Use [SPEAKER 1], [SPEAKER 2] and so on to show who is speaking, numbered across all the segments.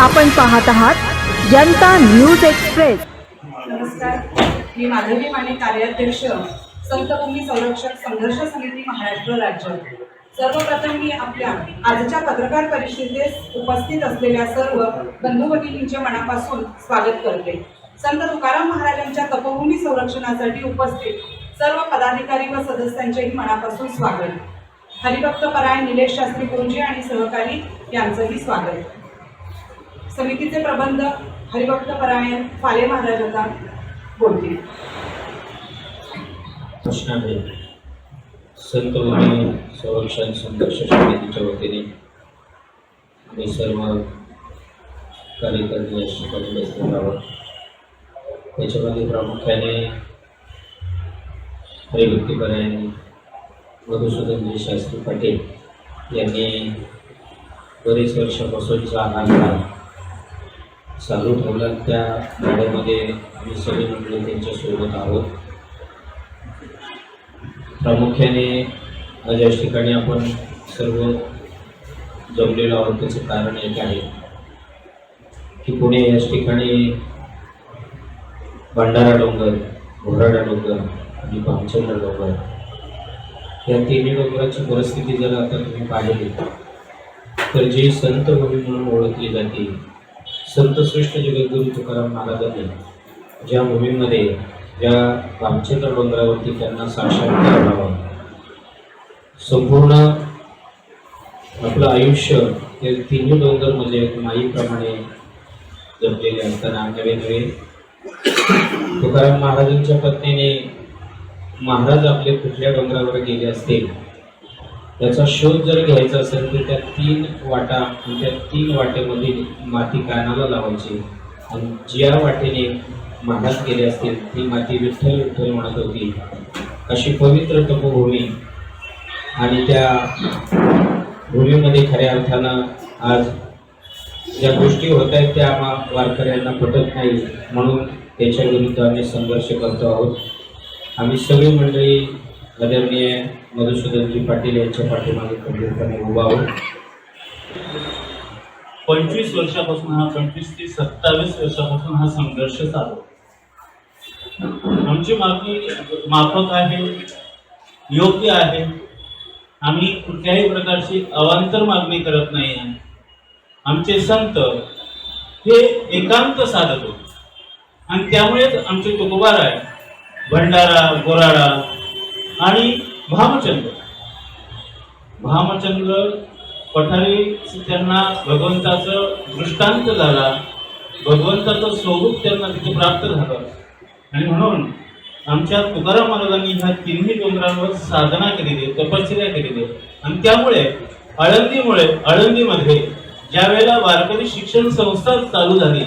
[SPEAKER 1] आपण पाहत आहात जनता न्यूज एक्सप्रेस.
[SPEAKER 2] नमस्कार. मी माधवी माने कार्याध्यक्ष संतभूमी संरक्षक संघर्ष समिती महाराष्ट्र राज्य. सर्वप्रथम मी आपल्या आजच्या पत्रकार परिषदेस उपस्थित असलेल्या सर्व बंधू भगिनींचे मनापासून स्वागत करते. संत तुकाराम महाराजांच्या तपभूमी संरक्षणासाठी उपस्थित सर्व पदाधिकारी व सदस्यांचेही मनापासून स्वागत. हरिभक्त परायण निलेश शास्त्री गुरुजी आणि सहकारी यांचंही स्वागत. समितीचे प्रबंध हरिभक्त परायण फाले महाराज बोलतील.
[SPEAKER 3] संत भूमी संरक्षण संघर्ष समितीच्या वतीने मी सर्व कार्यकर्ते या आहोत त्याच्यामध्ये प्रामुख्याने हरिभक्तीपरायण मधुसूदनजी शास्त्री पाटील यांनी बरेच वर्षापासूनचा आग्रह चालू ठेवला त्या गाड्यामध्ये आम्ही सगळे मंडळी त्यांच्यासोबत आहोत. प्रामुख्याने आज या ठिकाणी आपण सर्व जमलेलो आहोत. त्याचं कारण एक आहे की पुणे याच ठिकाणी भंडारा डोंगर घोराडा डोंगर आणि पामचंद्र डोंगर या तिन्ही डोंगराची परिस्थिती जर आता तुम्ही पाहिली तर जी संत भूमी म्हणून ओळखली जाते संतश्रेष्ठ जगद्गुरू तुकाराम महाराजांनी ज्या भूमीमध्ये ज्या रामचंद्र डोंगरावरती त्यांना साक्षात्कार व्हावा संपूर्ण आपलं आयुष्य हे तिन्ही डोंगर म्हणजे माईप्रमाणे जपलेले असताना नवे नवे तुकाराम महाराजांच्या पत्नीने महाराज आपले कुठल्या डोंगरावर गेले असतील त्याचा शोध जर घ्यायचा असेल तर त्या तीन वाटा त्या तीन वाटेमध्ये माती कानाला लावायची. आणि ज्या वाटेने महाराज गेले असतील ती माती विठ्ठल विठ्ठल म्हणत होती. अशी पवित्र तपभूमी आणि त्या भूमीमध्ये खऱ्या अर्थानं आज ज्या गोष्टी होत आहेत त्या आम्हा वारकऱ्यांना पटत नाही. म्हणून त्याच्याविरुद्ध आम्ही संघर्ष करतो आहोत. आम्ही सगळी मंडळी आदरणीय मधुसूदनजी पाटील यांच्या पाठीमागे खंबीरपणे उभा आहोत.
[SPEAKER 4] पंचवीस वर्षापासून हा पंचवीस ते सत्तावीस वर्षापासून हा संघर्ष चालू. आमची मागणी माफक आहे योग्य आहे. आम्ही कुठल्याही प्रकारची अवांतर मागणी करत नाही. आहे आमचे संत हे एकांत साधत. होते आणि त्यामुळेच आमचे तुकोबार आहे. भंडारा गोराडा आणि भामचंद्र. भामचंद्र पठारी त्यांना भगवंताचं दृष्टांत झाला. भगवंताचं स्वरूप त्यांना तिथे प्राप्त झालं. आणि म्हणून आमच्या तुकाराम महाराजांनी ह्या तिन्ही डोंगरांवर साधना केलेली तपश्चर्या केलेली आणि त्यामुळे आळंदीमुळे आळंदीमध्ये ज्या वेळेला वारकरी शिक्षण संस्था चालू झाली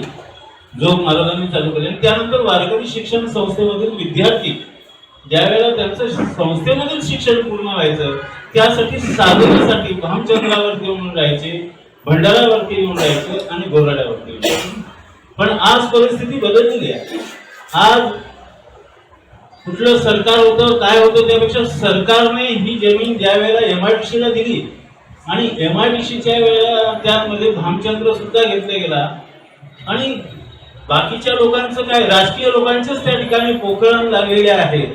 [SPEAKER 4] जोग महाराजांनी चालू केली आणि त्यानंतर वारकरी शिक्षण संस्थेमधील विद्यार्थी ज्या वेळेला त्यांचं संस्थेमधील शिक्षण पूर्ण व्हायचं त्यासाठी साधनेसाठी भामचंद्रावरती येऊन राहायचे भंडारावरती येऊन राहायचे आणि गोराड्यावरती येऊन पण आज परिस्थिती बदललेली आहे. आज कुठलं सरकार होतं काय होतं त्यापेक्षा सरकारने ही जमीन ज्या वेळेला एम आय डी सीला दिली आणि एम आय डी सीच्या वेळेला त्यामध्ये भामचंद्र सुद्धा घेतला गेला. आणि बाकीच्या लोकांचं काय राजकीय लोकांचंच त्या ठिकाणी पोकळण लागलेले आहे.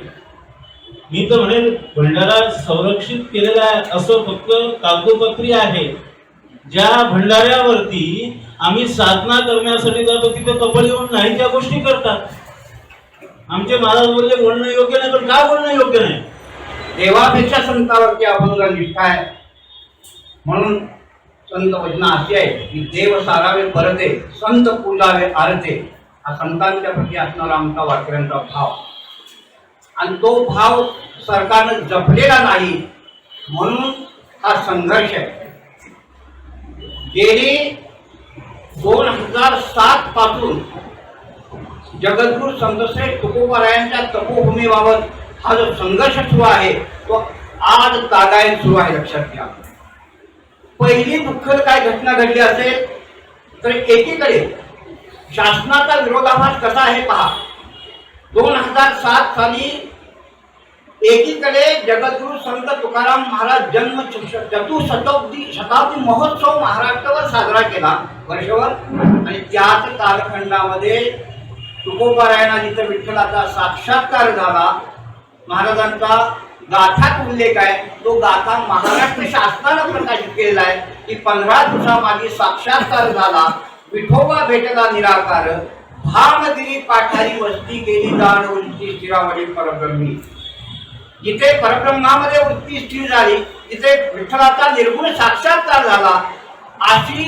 [SPEAKER 4] मी तर म्हणेल भंडारा संरक्षित केलेला आहे असं फक्त कागदोपत्री आहे. ज्या भंडाऱ्यावरती आम्ही साधना करण्यासाठी जातो तिथे कपल येऊन नाही त्या गोष्टी करतात. आमचे महाराज बोलले बोलणं योग्य नाही पण का बोलणं योग्य नाही?
[SPEAKER 5] देवापेक्षा संतावरती अभंग निष्ठा आहे. म्हणून संत वचना अशी आहे की देव सारावे परते संत पूजावे आरते. हा संतांच्या प्रती असणारा आमचा वाक्यांचा भाव. आणि तो भाव सरकारनं जपलेला नाही म्हणून हा संघर्ष आहे. गेली दोन हजार सात पासून जगद्गुरु संतश्रेष्ठ तुकोबारायांच्या तपोभूमीबाबत हा जो संघर्ष सुरू आहे तो आज तागायत सुरू आहे लक्षात घ्या. पहिली दुःखद काय घटना घडली असेल तर एकीकडे शासनाचा विरोधाभास कसा आहे पहा. हजार सात साली एकीकडे जगद्गुरु संत तुकाराम महाराज जन्म चतुशताब्दी शताब्दी महोत्सव महाराष्ट्रावर साजरा केला वर्षभर. आणि त्याच कालखंडामध्ये तुकोबारायणा जिथं विठ्ठलाचा साक्षात्कार झाला. महाराजांचा गाथात उल्लेख आहे. तो गाथा महाराष्ट्र शासनानं प्रकाशित केलेला आहे. की पंधरा दिवसामागे साक्षात्कार झाला. विठोबा भेटला निराकार. भामगिरी पाठारी वस्ती केली दान वृत्ती स्थिरावडी परब्रह्मी. जिथे परब्रह्मामध्ये वृत्ती स्थिर झाली. तिथे विठ्ठलाचा निर्गुण साक्षात्कार झाला. अशी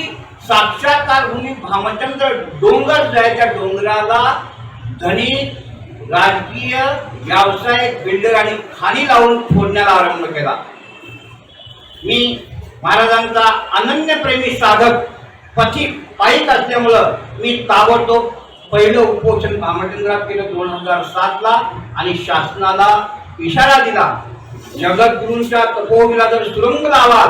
[SPEAKER 5] साक्षात्कार भूमी भामचंद्र डोंगर जायच्या डोंगराला धनी राजकीय व्यावसायिक बिल्डर आणि खाणी लावून फोडण्याला आरंभ केला. मी महाराजांचा अनन्य प्रेमी साधक पथिक पायिक असल्यामुळं मी ताबडतोब पहिलं उपोषण भामचंद्रात केलं दोन हजार सात ला आणि शासनाला इशारा दिला. जगद्गुरूंच्या तपोवीला जर सुरंग लावा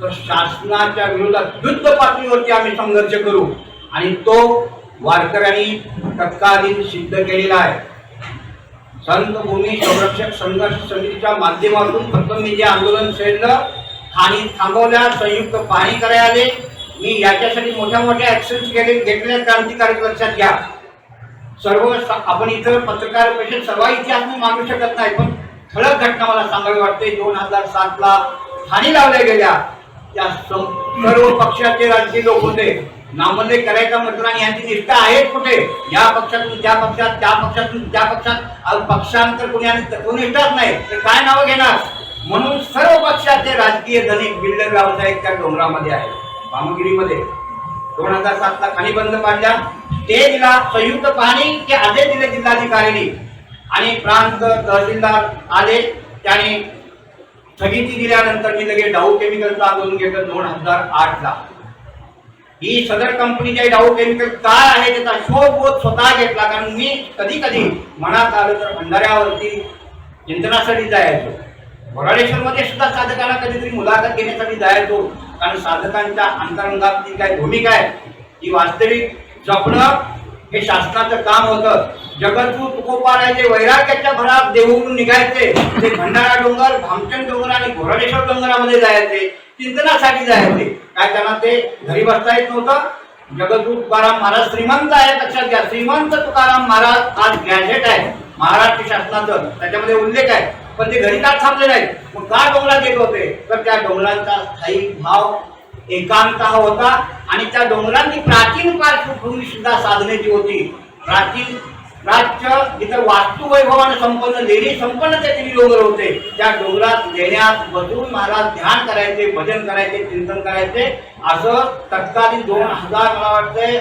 [SPEAKER 5] तर शासनाच्या विरोधात युद्ध पातळीवरती आम्ही संघर्ष करू. आणि तो वारकऱ्यांनी तत्कालीन सिद्ध केलेला आहे. संत भूमी संरक्षक संघर्ष समितीच्या माध्यमातून प्रथम मी जे आंदोलन छेडलं आणि थांबवल्या संयुक्त पाहणी करायला आले. मी याच्यासाठी मोठ्या मोठ्या ऍक्शन्स केले घेतलेल्या क्रांतिकारक लक्षात घ्या. सर्व आपण इथं पत्रकार परिषद सर्व इतिहास मी मागू शकत नाही पण ठळक घटना मला सांगावी वाटते. दोन हजार सात ला लावल्या गेल्या. त्या सर्व पक्षाचे राजकीय लोक होते. नामले करायचा म्हटलं आणि यांची निष्ठा आहे कुठे? या पक्षातून त्या पक्षात त्या पक्षातून त्या पक्षात. पक्षांतर कोणी आणि तत्वनिष्ठाच नाही. तर काय नावं घेणार? म्हणून सर्व पक्षाचे राजकीय धनिक बिल्डर व्यावसायिक त्या डोंगरामध्ये आहे भामगिरीमध्ये. दोन हजार सात ला खाणी बंद पाडल्या. ते दिला संयुक्त पाहणी ते आदेश दिले जिल्हाधिकाऱ्यांनी आणि प्रांत तहसीलदार आले. त्याने स्थगिती दिल्यानंतर मी लगेच डाऊ केमिकलचं आंदोलन घेतलं दोन हजार आठ ला ही सदर कंपनीचे डाऊ केमिकल काय आहे त्याचा शोधबोध स्वतः घेतला. कारण मी कधी कधी मनात आलं तर भंडाऱ्यावरती चिंतनासाठी जायचो. वराडेश्वर मध्ये सुद्धा साधकांना कधीतरी मुलाखत घेण्यासाठी जायचो. कारण साधकांच्या अंतरंगातली काय भूमिका आहे? ती वास्तविक जपणं हे शासनाचं काम होतं. जगद्गुरु तुकोबाराजे वैराग्याच्या भरात देहून निघायचे. ते भंडारा डोंगर भामचंद डोंगर आणि घोराडेश्वर डोंगरामध्ये जायचे. चिंतनासाठी जायचे. काय त्यांना ते? घरी बसता येत नव्हतं. जगदू तुकाराम महाराज श्रीमंत आहे लक्षात घ्या श्रीमंत तुकाराम महाराज आज गॅझेट आहे. महाराष्ट्र शासनाचं. त्याच्यामध्ये उल्लेख आहे. पण ते घरी का थांबले नाहीत. मग का डोंगरात येत होते? तर त्या डोंगरांचा स्थायी भाव एकांत हा होता आणि त्या डोंगरांची प्राचीन पार्श्वभूमी सुद्धा साधण्याची होती. प्राचीन राज्य इथं वास्तुवैभवाने संपन्न लेणी संपन्न त्याचे डोंगर होते. त्या डोंगरात लेण्यात बसून महाराज ध्यान करायचे भजन करायचे चिंतन करायचे. असं तत्कालीन दोन हजार मला वाटतंय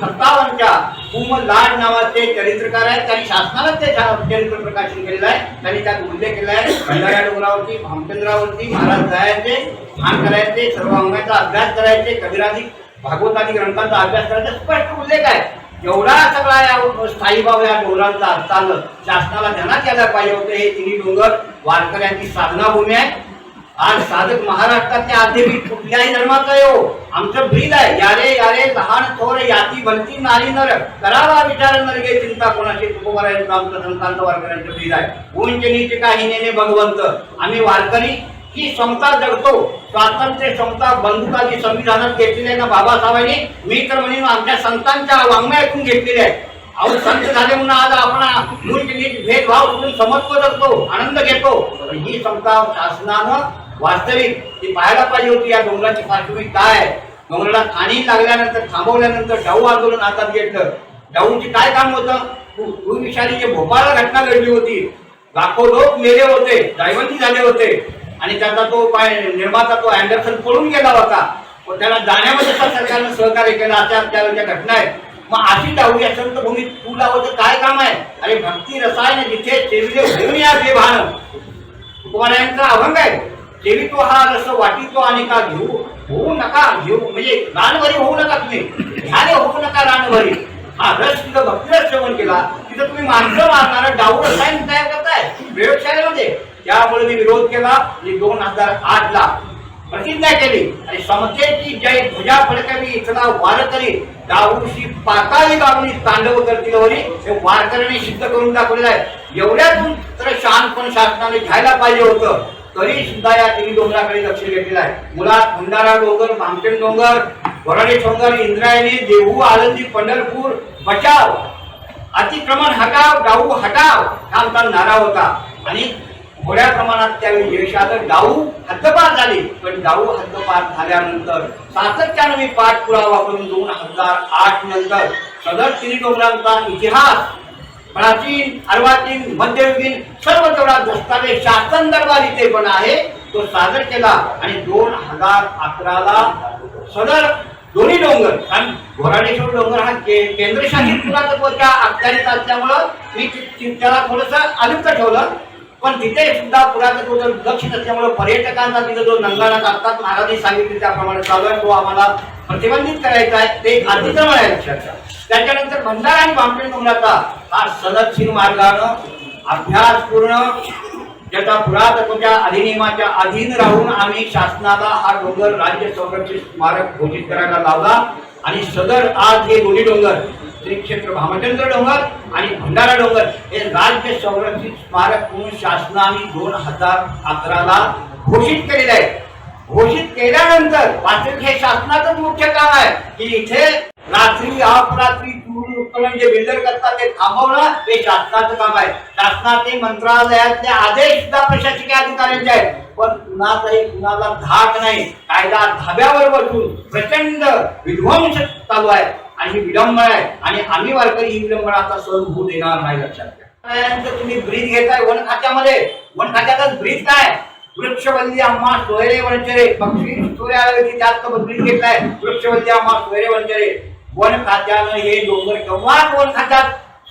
[SPEAKER 5] आठ- कुम लाड नावाचे चरित्रकार आहेत. त्यांनी शासनाला ते चरित्र प्रकाशन केलेलं आहे. त्यांनी त्यात उल्लेख केला आहे. भंडाऱ्या डोंगरावरती भामचंद्रावरती महाराज जायचे ध्यान करायचे सर्व अंगाचा अभ्यास करायचे कबीराधिक भागवतादी ग्रंथांचा अभ्यास करायचा. स्पष्ट उल्लेख आहे. एवढा सगळा या स्थायी या डोंगरांचा असताना शासनाला ध्यानात यायला पाहिजे होते हे तिन्ही डोंगर वारकऱ्यांची साधनाभूमी आहे. आज साधक महाराष्ट्रातल्या आध्यमिक कुठल्याही धर्माचा येऊ आमचं ब्रीद आहे. यारे यारे लहान थोर याती भलती नारी नर करावा विचार नरगे चिंता कोणाची तुकोबारायचं आमचं संतांत वारकऱ्यांचं ब्रीद आहे. उंच नीच काही नेने भगवंत. आम्ही वारकरी ही क्षमता जगतो. स्वातंत्र्य क्षमता बंधुकाची संविधानात घेतलेली आहे ना बाबासाहेबांनी? मी तर म्हणेन आमच्या संतांच्या वाङ्मयातून घेतलेली आहे. अहो संत झाले म्हणून आज आपण भेदभाव करून समत्व जगतो आनंद घेतो. ही समता शासनानं वास्तविक ती पाहायला पाहिजे होती या डोंगराची पार्श्वभूमी काय आहे? डोंगराला खाणी लागल्यानंतर थांबवल्यानंतर डाऊ आंदोलन हातात घेतलं. डाऊंचे काय काम होतं? पूर्वीशाली जे भोपाळला घटना घडली होती. लाखो लोक मेले होते जायवंती झाले होते. आणि त्याचा तो पाय निर्माता तो अँडरसन पळून गेला होता. पण त्याला जाण्यामध्ये पण सरकारनं सहकार्य केलं अशा त्यावेळेच्या घटना आहेत. मग अशी डाऊ या संतभूमीत तू लावायचं काय काम आहे? अरे भक्ती रसायन जिथे चेविले होऊन या बेभान उपमान्यांचा अभंग आहे. तो हा रस वाटीतो आणि का घेऊ? होऊ नका घेऊ. म्हणजे रानभरी होऊ नका तुम्ही. ध्याने होऊ नका रानभरी हा रस तिथं भक्तीला सेवन केला. तिथं तुम्ही माणसं मारणार डाऊ रसायन तयार करताय. प्रयोगशाळेमध्ये त्यामुळे मी विरोध केला. आणि दोन हजार आठ ला प्रतिज्ञा केली. आणि समतेची जय ध्वजा फडकवी इथला वारकरी दाऊशी पाताळी बाबणी तांडव करतील वरी. हे वारकऱ्यांनी सिद्ध करून दाखवलेलं आहे. एवढ्यातून तर शहाणपण शासनाने घ्यायला पाहिजे होतं. तरी सुद्धा या तिन्ही डोंगराकडे लक्ष घेतलेलं आहे. मुळात भंडारा डोंगर भामटेन डोंगर वराडे डोंगर इंद्रायणी देहू आळंदी पंढरपूर बचाव अतिक्रमण हटाव डाऊ हटाव हा आमचा नारा होता. आणि मोठ्या प्रमाणात त्यावेळी यश आलं. डाऊ हद्दपार झाली. पण डाऊ हद्दपार झाल्यानंतर सातत्यानं मी पाठपुरावा करून दोन हजार आठ नंतर सदर तिन्ही डोंगरांचा इतिहास प्राचीन अर्वाचीन मध्ययुगीन सर्व तेवढा दोस्ताने शासन दरबार इथे पण आहे. तो सादर केला आणि दोन हजार अकराला सदर दोन्ही डोंगर कारण घोराडेश्वर डोंगर हा के केंद्रशासित पुरातत्वाच्या अखत्यारीत असल्यामुळं मी त्याला थोडस अलिप्त ठेवलं. पण तिथे सुद्धा पुरातत्व लक्ष नसल्यामुळं पर्यटकांचा तिथं जो नंगाणा टाकतात महाराजांनी सांगितले त्याप्रमाणे चालू आहे. तो आम्हाला प्रतिबंधित करायचा आहे. ते अतिक्रमण आहे लक्षात त्याच्यानंतर भंडारा आणि बांबे डोंगराचा हा सनदशीर मार्गानं अभ्यासपूर्ण ज्याचा पुरातत्वच्या अधिनियमाच्या अधीन राहून आम्ही शासनाला हा डोंगर राज्य संरक्षित स्मारक घोषित करायला लावला. आणि सदर आज हे दोन्ही डोंगर श्री क्षेत्र भामचंद्र डोंगर आणि भंडारा डोंगर हे राज्य संरक्षित स्मारक म्हणून शासनाने दोन हजार अकराला घोषित केलेलं आहे. घोषित केल्यानंतर वास्तविक हे शासनाचं मुख्य काम आहे की इथे रात्री अपरात्री चोरी उत्खनन जे बिल्डर करतात ते थांबवणं हे शासनाचं काम आहे. शासनाचे मंत्रालयातले आदेश सुद्धा प्रशासकीय अधिकाऱ्यांचे आहेत. पण कुणाचाही कुणाला धाक नाही. कायदा धाब्यावर बसून प्रचंड विध्वंस चालू आहे आणि ही विडंबना आहे. आणि आम्ही वारकरी ही विडंबनाचा सहन होऊ देणार नाही लक्षात घ्या. त्यानंतर तुम्ही ब्रीज घेताय वन खात्यामध्ये. वन खात्यातच ब्रीज काय? वृक्षवल्ली अम्मा सोयरे वंचरे पक्षी सूर्याला जास्त ब्रीज घेतलाय. वृक्षवल्ली आम्हा सोयरे वंचरे वन खात्यानं हे डोंगर केव्हा वन खात्यात?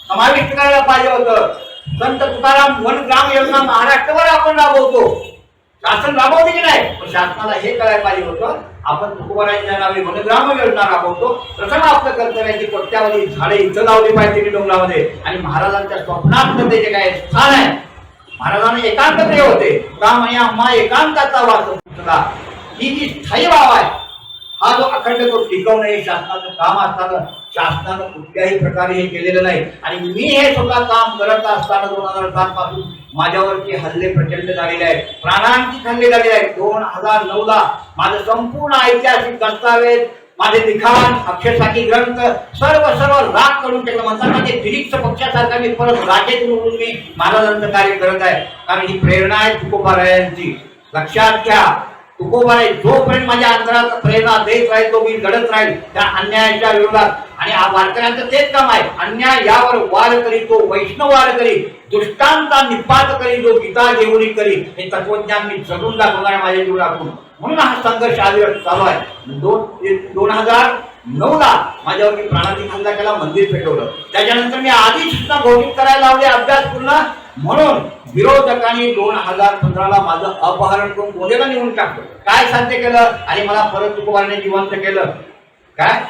[SPEAKER 5] समाविष्ट करायला पाहिजे होतं. संत तुकाराम वन ग्राम योजना महाराष्ट्रभर आपण राबवतो. शासन राबवते की नाही? पण शासनाला हे करायला पाहिजे होतं. आपण तुकोबारांच्या नावे वनग्राम योजना राबवतो. प्रथम आपलं कर्तव्याची पट्ट्यावरील झाडे इथं लावली पाहिजे डोंगरामध्ये. आणि महाराजांच्या स्वप्नात जे काय स्थान आहे महाराजांना एकांत प्रिय होते. राम या अम्मा एकांताचा वास ही जी स्थायी भाव आहे हा जो अखंड तो टिकवणं हे शासनाचं काम असताना शासनानं कुठल्याही प्रकारे हे केलेलं नाही. आणि मी हे स्वतः काम करत असताना दोन हजार सात पासून माझ्यावरती हल्ले प्रचंड झालेले आहेत. प्राणांची हल्ले झालेले आहेत. दोन हजार नऊ ला माझं संपूर्ण ऐतिहासिक दस्तावेज माझे लिखाण अक्षरसाखी ग्रंथ सर्व सर्व राग करून टाकलं. म्हणतात माझे फिरिक्स पक्षासारखा मी परत राजेत म्हणून मी महाराजांचं कार्य करत आहे. कारण ही प्रेरणा आहे तुकोबारायांची लक्षात घ्या. तुकोबाराय जोपर्यंत माझ्या अंतरात प्रेरणा देत राहील तो मी लढत राहील त्या अन्यायाच्या विरोधात. आणि हा वारकऱ्यांचं तेच काम आहे. अन्याय यावर वार करी तो वैष्णव वार करी दुष्टांचा निपात करी जो गीता जेवणी करी हे तत्वज्ञान मी जगून दाखवणार माझ्या जीवनातून. म्हणून हा संघर्ष आदिवर चालू आहे. दोन दोन हजार नऊ ला माझ्यावरती प्राणाची हल्ला केला मंदिर पेटवलं. त्याच्यानंतर मी आधी सुद्धा घोषित करायला लावले अभ्यास पूर्ण. म्हणून विरोधकांनी दोन हजार पंधराला माझं अपहरण करून गोदेला निवडून टाकलं. काय साध्य केलं? आणि मला परत तुकोबाने जिवंत केलं. काय?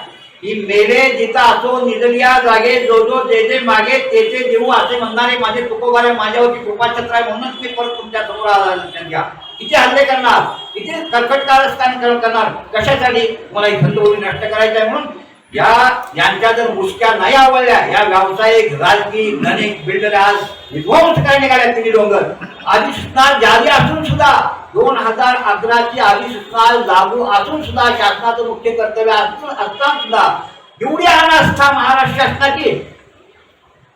[SPEAKER 5] की मेले जिथं असो निधलिया जागे जो जो जे जे मागे ते ते देऊ असे म्हणणारे माझे तुकोबारे माझ्यावरती कृपाछत्र आहे म्हणूनच मी परत तुमच्यासमोर आला लक्षात घ्या. किती हल्ले करणार किती कर्कटकार कारस्थान करणार. कशासाठी? मला ही खंतोरी नष्ट करायचं आहे म्हणून. या यांच्या जर मुसक्या नाही आवडल्या या व्यावसायिक राजकीय धनिक बिल्डर आज विध्वंस काय निघाल्या तिन्ही डोंगर. अधिसूचना जारी असून सुद्धा दोन हजार अकराची अधिसूचना लागू असून सुद्धा शासनाचं मुख्य कर्तव्य असून असताना सुद्धा एवढी अनास्था महाराष्ट्र शासनाची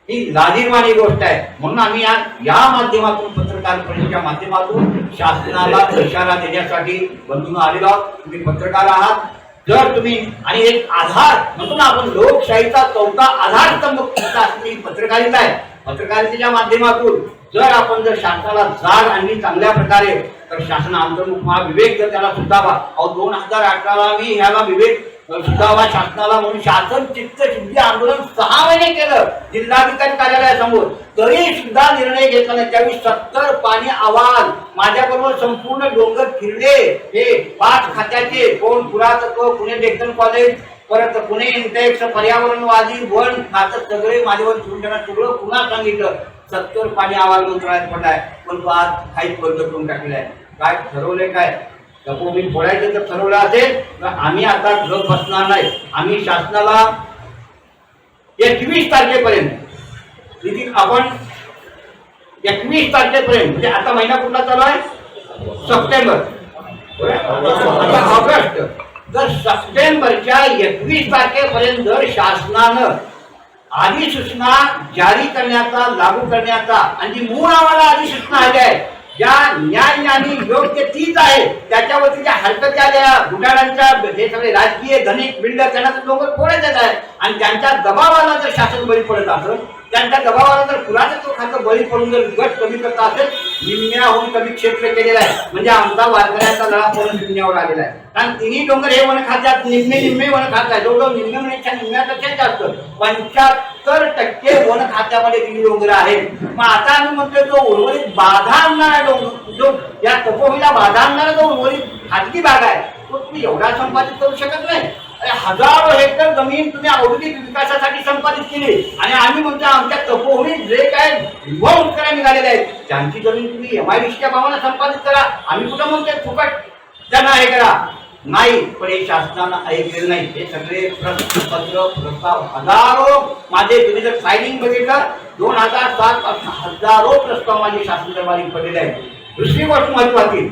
[SPEAKER 5] ही लाजीरवाणी गोष्ट आहे. म्हणून आम्ही या या माध्यमातून पत्रकार परिषदेच्या माध्यमातून शासनाला इशारा देण्यासाठी बंधून आलेलो आहोत. तुम्ही पत्रकार आहात. जर तुम्ही आणि एक आधार म्हणून आपण लोकशाहीचा चौथा आधार असलेली पत्रकारिता आहे. पत्रकारितेच्या माध्यमातून जर आपण जर शासनाला जाग आणली चांगल्या प्रकारे तर शासन अंतर्मुख महाविवेक जर त्याला सुद्धावा अहो दोन हजार अठराला मी ह्याला विवेक सुद्धावा शासनाला म्हणून शासन चित्त शुद्धी आंदोलन सहा महिने केलं जिल्हाधिकारी कार्यालयासमोर. तरी सुद्धा निर्णय घेतला नाही. त्यावेळी सत्तर पाणी आवाज माझ्याबरोबर संपूर्ण डोंगर फिरले. हे पाच खात्याचे कोण पुरातत्व पुणे डेक्कन कॉलेज परत पुणे इंटेक्स पर्यावरणवादी वन खातं सगळे माझ्यावर फिरून त्यांना सगळं पुन्हा सांगितलं. सत्तर पाणी आवाज मंत्रालयात पडलाय. पण तो आज काहीच बंद करून टाकलाय काय ठरवलंय काय? मी फोडायचं जर ठरवलं असेल तर आम्ही आता गप बसणार नाही. आम्ही शासनाला एकवीस तारखेपर्यंत निधी आपण एकवीस तारखेपर्यंत म्हणजे आता महिना कुठला चालू आहे? सप्टेंबर. आता ऑगस्ट. तर सप्टेंबरच्या एकवीस तारखेपर्यंत जर शासनानं अधिसूचना जारी करण्याचा लागू करण्याचा आणि मूळ आम्हाला अधिसूचना आल्या आहेत ज्या न्याय आणि योग्य तीच आहे. त्याच्यावरती ज्या हरकती आल्या घुटाळ्यांच्या हे सगळे राजकीय धनिक बिल्डर त्यांना तर लोक फोडायचेच आहे. आणि त्यांच्या दबावाला जर शासन बळी पडत असं त्यांच्या दबावाला जर तो खातं बळी पडून जर गट कमी करता असेल निम्म्याहून कमी क्षेत्र केलेलं आहे. म्हणजे आमचा वारकऱ्याचा लढा पूर्ण निम्म्यावर आलेला आहे. कारण तिन्ही डोंगर हे वन खात्यात निम्मे निम्मे वन खात आहे जवळजवळ म्हणण्याच्या निम्म्यापेक्षा जास्त. पंच्याहत्तर टक्के वन खात्यामध्ये तिन्ही डोंगर आहेत. मग आता आम्ही म्हणतोय जो उर्वरित बाधा आणणारा डोंगर जो या तपोवीला बाधा आणणारा जो उर्वरित खाजगी भाग आहे तो तुम्ही एवढा संपादित करू शकत नाही. हजारो हेक्टर जमीन तुम्ही औद्योगिक विकासासाठी संपादित केली. आणि आम्ही म्हणतो आमच्या तपोभूमीत जे काय युवा करायला निघालेले आहेत त्यांची जमीन तुम्ही एम आय च्या भावानं संपादित करा. आम्ही कुठं म्हणतोय फुकट. त्यांना हे करा. नाही पण हे शासनानं ऐकलेलं नाही. हे सगळे प्रश्न पत्र प्रस्ताव हजारो माझे. तुम्ही जर फायलिंग बघितलं दोन हजार सात पासून हजारो प्रस्ताव माझे शासन दरबारी पडलेले आहेत. दुसरी गोष्ट महत्वाची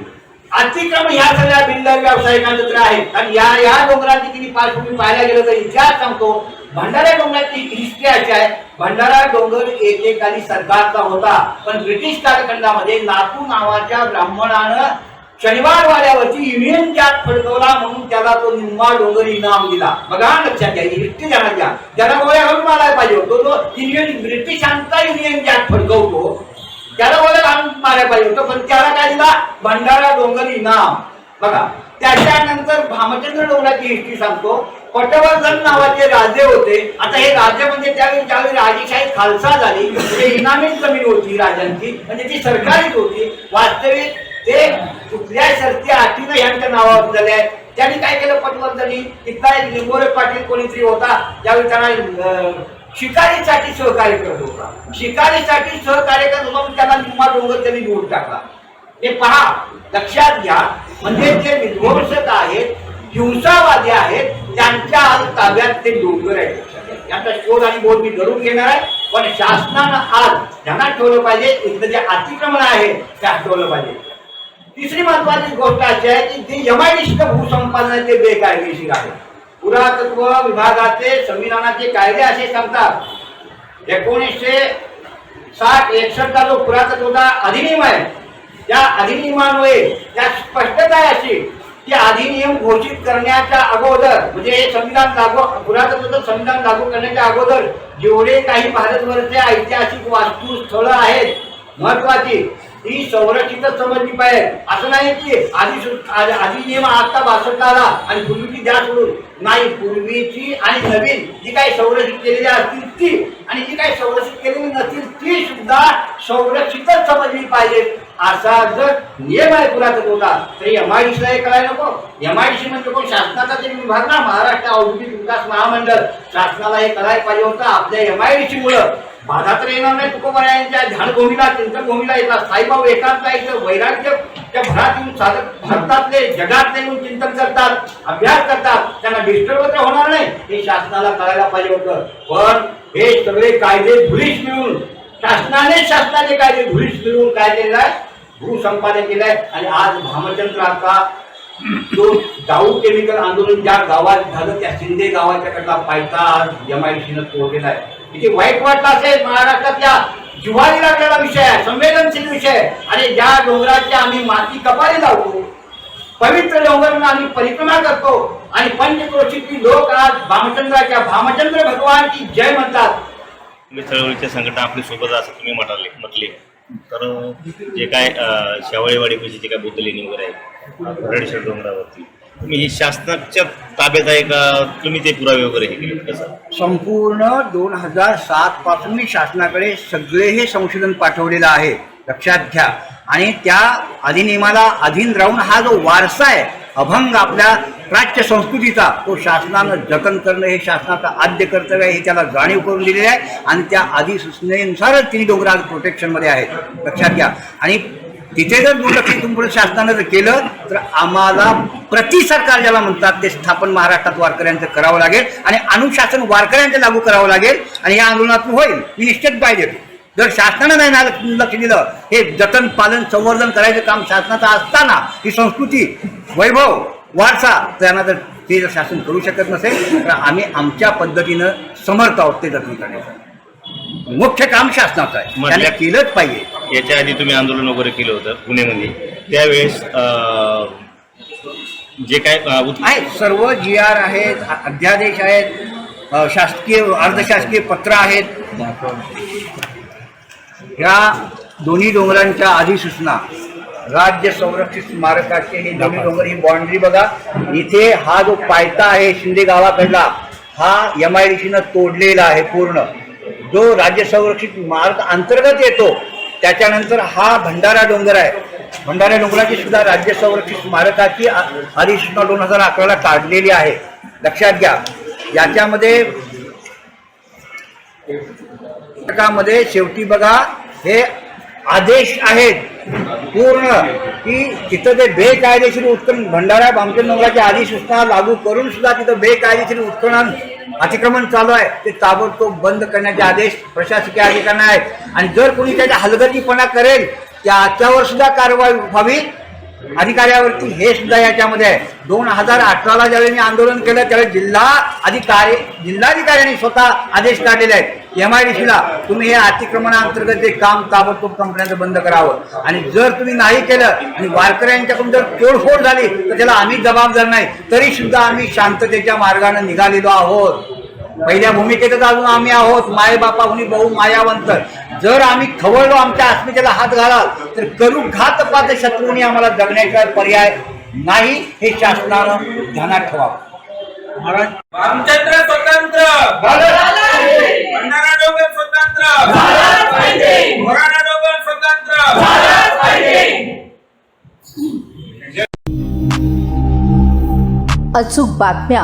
[SPEAKER 5] अतिक्रम ह्या सगळ्या बिल्डर व्यावसायिकांचं तर आहे. आणि या या डोंगराची किती पार्श्वभूमी पाहायला गेलं तर इतिहास सांगतो. भंडारा डोंगराची हिस्ट्री अशी आहे. भंडारा डोंगर एकेकाली सरकारचा होता. पण ब्रिटिश कालखंडामध्ये नातू नावाच्या ब्राह्मणानं शनिवार वाड्यावरची युनियन जॅक फडकवला म्हणून त्याला तो निम्मा डोंगर इनाम दिला. बघा लक्षात घ्या हिस्ट्री जाणार घ्या. त्याला गोळ्या घालून मारायला पाहिजे होतो तो युनियन ब्रिटिशांचा युनियन जॅक फडकवतो. त्याला गोळ्या घालून मारायला पाहिजे होतं पण त्याला काय दिला? भंडारा डोंगर इनाम बघा त्याच्यानंतर भामचंद्र डोंगराची हिस्ट्री सांगतो. पटवर्धन नावाचे राजे होते. आता हे राजे म्हणजे त्यावेळी ज्यावेळी राजेशाही खालसा झाली म्हणजे इनामी जमीन होती राजांची म्हणजे ती सरकारीच होती. वास्तविक ते कुठल्या शर्ती आठीनं यांच्या नावावर झाले. आहेत त्यांनी काय केलं पटवर्धनी तिथला एक लिंगोरे पाटील कोणीतरी होता त्यावेळी त्यांना शिकारीसाठी सहकार्य करत होता. शिकारीसाठी सहकार्य करत होता त्यांना त्याला निम्मा डोंगर त्यांनी निवडून टाकला. ते पहा लक्षात घ्या म्हणजे जे विध्वंसक आहेत हिंसावादी आहेत त्यांच्या आज ताब्यात ते डोंगर आहेत. लक्षात याचा शोध आणि बोध मी जरूर घेणार आहे पण शासनानं आज ध्यानात ठेवलं पाहिजे इथलं जे अतिक्रमण आहे ते हटवलं पाहिजे. तिसरी महत्वाची गोष्ट अशी आहे की जे यमायनिष्ठ भूसंपादनाचे ते बेकायदेशीर आहे पुरातत्व विभागाचे संविधानाचे कायदे असे सांगतात. एकोणीसशे साठ एकसष्टचा जो पुरातत्वचा अधिनियम आहे त्या अधिनियमामुळे त्या स्पष्टता आहे अशी की अधिनियम घोषित करण्याच्या अगोदर म्हणजे हे संविधान लागू पुरातत्वचं संविधान लागू करण्याच्या अगोदर जेवढे काही भारतभरचे ऐतिहासिक वास्तू स्थळं आहेत महत्वाची ती संरक्षितच समजली पाहिजे. असं नाही की आधी आधी नियम आता बासष्ट आला आणि पूर्वीची द्या सोडून. नाही पूर्वीची आणि नवीन जी काही संरक्षित केलेली असतील ती आणि जी काही संरक्षित केलेली नसतील ती सुद्धा संरक्षितच समजली पाहिजे. असा जर नियम आहे पुराचाच होता तर एम आय हे करायला नको. एम आय डी सी म्हणजे कोण? शासनाचा जे विभाग ना महाराष्ट्र औद्योगिक विकास महामंडळ. शासनाला हे करायला पाहिजे होतं आपल्या एम आय डी मुळे. बाधा तर येणार नाही तुकोबारायांच्या ध्यानभूमीला चिंतनभूमीला येतात साईबाबा एकांत इथं वैराग्य त्या भरात येऊन साधक भारतातले जगातले येऊन चिंतन करतात अभ्यास करतात. त्यांना डिस्टर्ब तर होणार नाही. हे शासनाला करायला पाहिजे होतं. पण हे सगळे कायदे धुळीस मिळून शासनाने शासनाचे कायदे धुळीस मिळून काय केलेलं आहे? भूसंपादन केलंय आणि आज भामचंद्र आता जो दाऊ केमिकल आंदोलन ज्या गावात झालं त्या शिंदे गावाच्या कडला पायथा आज एम आय सीनं तोडलेला आहे. किती वाईट वाटलं असेल महाराष्ट्रातल्या जिव्हारी लागलेला विषय आहे संवेदनशील विषय आहे. आणि ज्या डोंगराची आम्ही माती कपारी लावतो पवित्र डोंगरांना आम्ही परिक्रमा करतो. आणि पंचक्रोशीतली लोक आज भामचंद्राच्या भामचंद्र भगवान की जय म्हणतात.
[SPEAKER 6] चळवळीच्या संघटना आपली सोबत असं तुम्ही म्हणाले म्हटले. तर जे काय अं, शेवाळेवाडीपाशी म्हणजे जे काय बुद्ध लेणी वगैरे आहे डोंगरावरती. तुम्ही शासनाच्या ताब्यात आहे का? तुम्ही ते पुरावे वगैरे हे केले कसं?
[SPEAKER 5] संपूर्ण दोन हजार सात पासून मी शासनाकडे सगळे हे संशोधन पाठवलेलं आहे. लक्षात घ्या. आणि त्या अधिनियमाला अधीन राहून हा जो वारसा आहे अभंग आपल्या प्राच्य संस्कृतीचा तो शासनानं जतन करणं हे शासनाचं आद्य कर्तव्य आहे हे त्याला जाणीव करून दिलेली आहे. आणि त्या अधिसूचनेनुसारच तिन्ही डोंगर आज प्रोटेक्शनमध्ये आहेत लक्षात घ्या. आणि तिथे जर दुर्लक्षित तुमचं शासनानं जर केलं तर आम्हाला प्रति सरकार ज्याला म्हणतात ते स्थापन महाराष्ट्रात वारकऱ्यांचं करावं लागेल आणि अनुशासन वारकऱ्यांचं लागू करावं लागेल आणि या आंदोलनातून होईल. मी निश्चित पाहिजे जर शासनानं नाही ना लक्ष दिलं हे जतन पालन संवर्धन करायचं काम शासनाचं असताना ही संस्कृती वैभव वारसा त्यांना जर ते जर शासन करू शकत नसेल तर आम्ही आमच्या पद्धतीनं समर्थ आहोत ते जतन करण्याचं मुख्य काम शासनाचं आहे. त्याने
[SPEAKER 6] मधल्या-
[SPEAKER 5] केलंच पाहिजे.
[SPEAKER 6] याच्या आधी तुम्ही आंदोलन वगैरे केलं होतं पुण्यामध्ये त्यावेळेस अं, जे काय अं, उत-
[SPEAKER 5] आहेत सर्व जी आर आहेत अध्यादेश आहेत अ, शासकीय अर्धशासकीय पत्र आहेत. ह्या दोन्ही डोंगरांच्या अधिसूचना राज्य संरक्षित स्मारकाचे हे दोन्ही डोंगर ही बाउंड्री बघा. इथे हा जो पायता आहे शिंदे गावाकडला हा एम आय डी तोडलेला आहे पूर्ण. जो राज्य संरक्षित मार्ग अंतर्गत येतो त्याच्यानंतर हा भंडारा डोंगर आहे. भंडारा डोंगराची सुद्धा राज्य संरक्षित स्मारकाची अधिसूचना दोन हजार अकराला काढलेली आहे. लक्षात घ्या. याच्यामध्ये मध्ये शेवटी बघा हे आदेश आहेत. पूर्ण की तिथं ते बेकायदेशीर उत्खनन भंडारा बामचंद डोंगराची अधिसूचना लागू करून सुद्धा तिथं बेकायदेशीर उत्खनन अतिक्रमण चालू आहे ते ताबडतोब बंद करण्याचे आदेश प्रशासकीय अधिकाऱ्यांना आहेत. आणि जर कोणी त्याचा हलगर्जीपणा करेल त्याच्यावर सुद्धा कारवाई व्हावी. अधिकाऱ्यावरती हे सुद्धा याच्यामध्ये आहे. दोन हजार अठराला ज्यावेळी मी आंदोलन केलं त्यावेळी जिल्हा अधिकारी जिल्हाधिकाऱ्यांनी स्वतः आदेश काढलेले आहेत. एम आय डी सीला तुम्ही हे अतिक्रमणाअंतर्गत जे काम ताबडतोब कंपन्यांचं बंद करावं. आणि जर तुम्ही नाही केलं आणि वारकऱ्यांच्याकडून जर तोडफोड झाली तर त्याला आम्ही जबाबदार नाही. तरी सुद्धा आम्ही शांततेच्या मार्गाने निघालेलो आहोत. पहिल्या भूमिकेतच अजून आम्ही आहोत. माय बापा हुनी बहु मायावंत. जर आम्ही खवळलो आमच्या अस्मितेला हात घालाल तर करू घात पात शत्रूंनी आम्हाला जगण्याचा पर्याय नाही हे शासनानं ध्यानात ठेवावं.
[SPEAKER 7] रामचंद्र स्वतंत्र! भंडारा डोंगर स्वतंत्र! मोराणा डोंगर स्वतंत्र!
[SPEAKER 1] अचूक बातम्या